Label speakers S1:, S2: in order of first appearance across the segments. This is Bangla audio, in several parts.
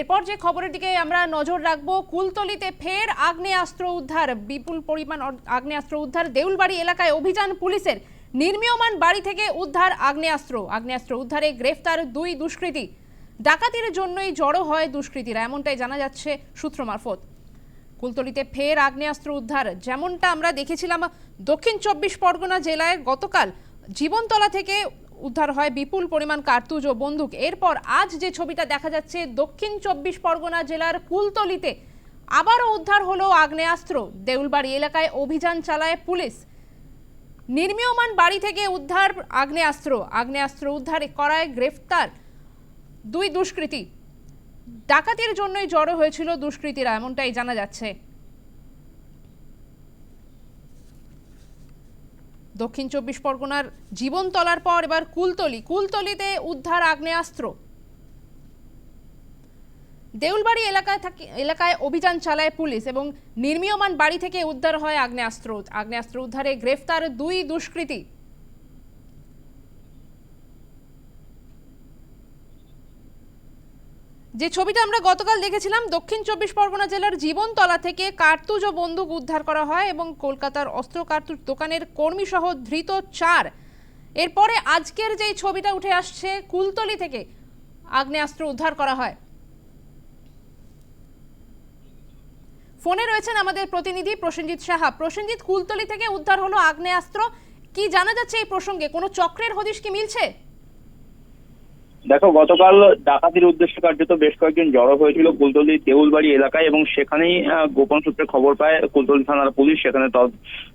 S1: এরপর যে খবরের দিকে আমরা নজর রাখব, কুলতলিতে ফের আগ্নেয়াস্ত্র উদ্ধার, বিপুল পরিমাণ আগ্নেয়াস্ত্র উদ্ধার, দেউলবাড়ি এলাকায় অভিযান পুলিশের। নির্মীয়মান বাড়ি থেকে উদ্ধার আগ্নেয়াস্ত্র আগ্নেয়াস্ত্র উদ্ধারে গ্রেফতার দুই দুষ্কৃতী। ডাকাতির জন্যই জড়ো হয় দুষ্কৃতীরা, এমনটাই জানা যাচ্ছে সূত্র মারফত। কুলতলিতে ফের আগ্নেয়াস্ত্র উদ্ধার, যেমনটা আমরা দেখেছিলাম দক্ষিণ চব্বিশ পরগনা জেলায় গতকাল জীবনতলা থেকে উদ্ধার হয় বিপুল পরিমাণ কার্তুজ ও বন্দুক। এরপর আজ যে ছবিটা দেখা যাচ্ছে, দক্ষিণ চব্বিশ পরগনা জেলার কুলতলিতে আবারও উদ্ধার হলো আগ্নেয়াস্ত্র। দেউলবাড়ি এলাকায় অভিযান চালায় পুলিশ। নির্মীয়মান বাড়ি থেকে উদ্ধার আগ্নেয়াস্ত্র। আগ্নেয়াস্ত্র উদ্ধার করায় গ্রেফতার দুই দুষ্কৃতী। ডাকাতির জন্যই জড়ো হয়েছিল দুষ্কৃতীরা, এমনটাই জানা যাচ্ছে। দক্ষিণ চব্বিশ পরগনার জীবন তলার পর এবার কুলতলি, কুলতলিতে উদ্ধার আগ্নেয়াস্ত্র। দেউলবাড়ি এলাকায় থাকি, এলাকায় অভিযান চালায় পুলিশ এবং নির্মীয়মান বাড়ি থেকে উদ্ধার হয় আগ্নেয়াস্ত্র। আগ্নেয়াস্ত্র উদ্ধারে গ্রেফতার দুই দুষ্কৃতী। যে ছবিটা আমরা গতকাল দেখেছিলাম, দক্ষিণ চব্বিশ পরগনা জেলার জীবনতলা থেকে কার্তুজ ও বন্দুক উদ্ধার করা হয় এবং কলকাতার অস্ত্র কার্তুজ দোকানের কর্মী সহ ধৃত চার। এরপরে আজকের যেই ছবিটা উঠে আসছে, কুলতলি থেকে আগ্নেয়াস্ত্র উদ্ধার করা হয়। ফোনে রয়েছেন আমাদের প্রতিনিধি প্রসেনজিৎ সাহা। প্রসেনজিৎ, কুলতলি থেকে উদ্ধার হলো আগ্নেয়াস্ত্র। কি জানা যাচ্ছে এই প্রসঙ্গে? কোনো চক্রের হদিশ কি মিলছে?
S2: দেখো, গতকাল ডাকাতির উদ্দেশ্যে কার্যত বেশ কয়েকজন জড়ো হয়েছিল কুলতলি দেউলবাড়ি এলাকায় এবং সেখানেই গোপন সূত্রে খবর পায় কুলতলি থানার পুলিশ সেখানে তল-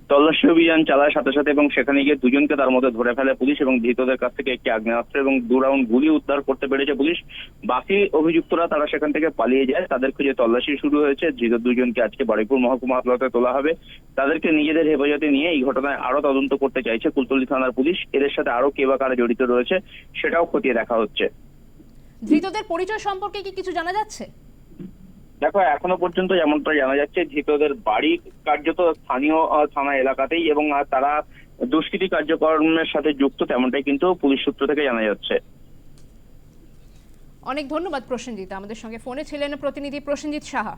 S2: তল্লাশি অভিযান চালায় সাথে সাথে এবং সেখানে গিয়ে দুজনকে তার মধ্যে ধরে ফেলে পুলিশ এবং ধৃতদের কাছ থেকে একটি আগ্নেয়াস্ত্র এবং দু রাউন্ড গুলি উদ্ধার করতে পেরেছে পুলিশ। বাকি অভিযুক্তরা তারা সেখান থেকে পালিয়ে যায়। তাদের খুঁজে তল্লাশি শুরু হয়েছে। ধৃত দুজনকে আজকে বারুইপুর মহকুমা আদালতে তোলা হবে। তাদেরকে নিজেদের হেফাজতে নিয়ে এই ঘটনায় আরও তদন্ত করতে চাইছে কুলতলি থানার পুলিশ। এদের সাথে আরও কে বা কারা জড়িত রয়েছে সেটাও খতিয়ে দেখা হচ্ছে।
S1: ধৃতদের পরিচয় সম্পর্কে কি কিছু জানা যাচ্ছে?
S2: দেখো এখনও পর্যন্ত যেমনটা জানা যাচ্ছে ধৃতদের বাড়ি কার্যত স্থানীয় থানা এলাকাতেই এবং তারা দুষ্কৃতি কার্যক্রমের সাথে যুক্ত তেমনটাই কিন্তু পুলিশ সূত্র থেকে জানা যাচ্ছে।
S1: অনেক ধন্যবাদ প্রসেনজিৎ। আমাদের সঙ্গে ফোনে ছিলেন প্রতিনিধি প্রসেনজিৎ সাহা।